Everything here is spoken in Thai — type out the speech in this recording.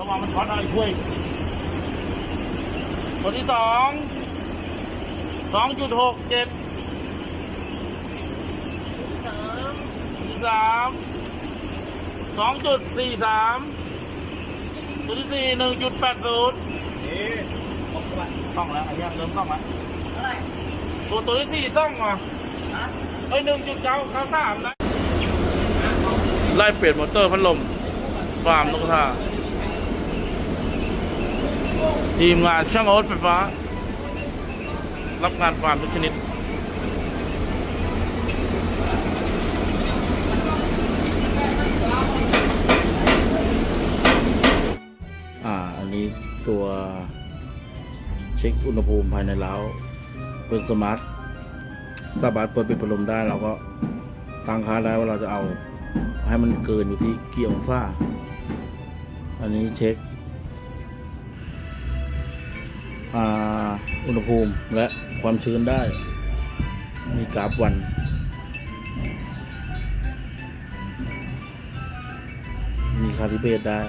ระวังมันช็อตอะไรช่วยตัวที่สองสองจุดหกเจ็ดที่สามสองจุดสี่สามตัวที่สี่หนึ่งจุดแปดศูนย์นี่บอกว่าต้องแล้วไอ้ยังเริ่มต้องแล้วเท่าไหร่ตัวตัวที่สี่ซ่องว่ะฮะเอ้ยหนึ่งจุดเก้าเก้าสามนะไล่เปลี่ยนมอเตอร์พัดลมฟาร์มนกกระทา ทีมงานช่างโอ๊ตไฟฟ้า รับงานฟาร์มทุกชนิด อ่า อันนี้ตัวเช็คอุณหภูมิภายในเล้าเป็นสมาร์ทสามารถเปิดปิดพัดลมได้เราก็ตั้งค่าได้ว่าเราจะเอาให้มันเกินอยู่ที่กี่องศาอันนี้เช็ค อ่าอุณหภูมิและความชื้นได้ มีกราฟวันมีคาลิเบตได้